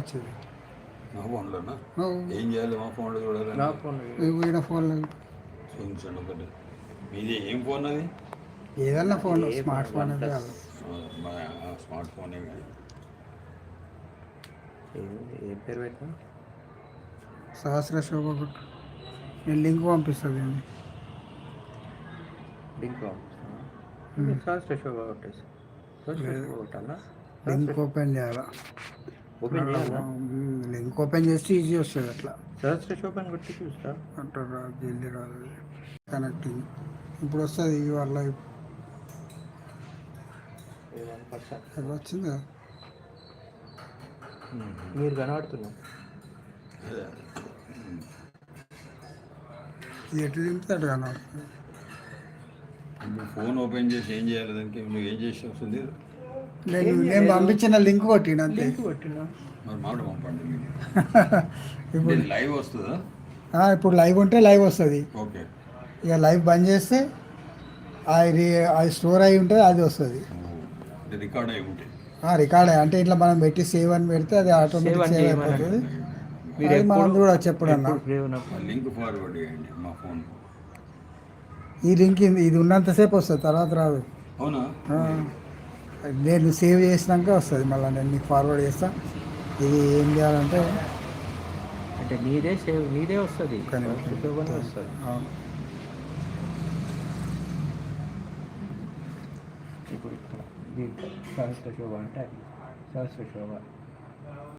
వచ్చేది. నా ఫోన్లోనా? ఏం చేయాలి మా ఫోన్లో నా చూడాలి ఫోన్ ఈయన ఫోన్లో? చూపించండి ఒకటి మీది ఏం ఫోన్ అది? ఏదన్నా ఫోన్ స్మార్ట్ ఫోన్ స్మార్ట్ ఫోనే ఏ- పేరు పెట్టినా సహస్ర శోభ కొట్టు నేను లింక్ పంపిస్తుంది లింక్. సహస్ర శోభ కొట్టేసి. లింక్ ఓపెన్ చేయాలా? ఓపెన్ చేయాలా లింక్ ఓపెన్ చేస్తే ఈజీ వస్తుంది అట్లా. సహస్ర శోభ అని కొట్టి చూస్తా అంటారు జల్దీ రాదు కనెక్టింగ్. ఇప్పుడు వస్తుంది వాళ్ళ వచ్చింది? మీరు కనబడుతున్నాం ఎటు అటు కనబడుతుంది ఫోన్ ఓపెన్ చేసి ఏం చేయాలి దానికి? నువ్వు ఏం చేసి వస్తుంది? నేను నేను పంపించిన లింక్ కొట్టిన అంతే. లింక్ కొట్టినా? ఇప్పుడు ఇది లైవ్ వస్తుందా? ఆ, ఇప్పుడు లైవ్ ఉంటే లైవ్ వస్తుంది. ఓకే. ఇక లైవ్ బంద్ చేస్తే అది అది స్టోర్ అయి ఉంటుంది అది వస్తుంది. రికార్డ్ అయి ఉంటాయి రికార్డ్ అంటే ఇట్లా మనం పెట్టి సేవ్ అని పెడితే అది ఆటోమేటిక్ సేవ్ అయిపోతుంది. అది మనం కూడా లింక్ ఫార్వర్డ్ చేయండి మా ఫోన్. ఈ లింక్ ఇది ఉన్నంతసేపు వస్తుంది తర్వాత రాదు. అవునా? నేను సేవ్ చేసినాక వస్తుంది. మళ్ళీ నేను మీకు ఫార్వర్డ్ చేస్తా. ఇది ఏం చేయాలంటే అంటే నీదే సేవ్ నీదే వస్తుంది. వస్తుంది. ఇప్పుడు దీంట్లో శోభ అంటే సహస్ర శోభ.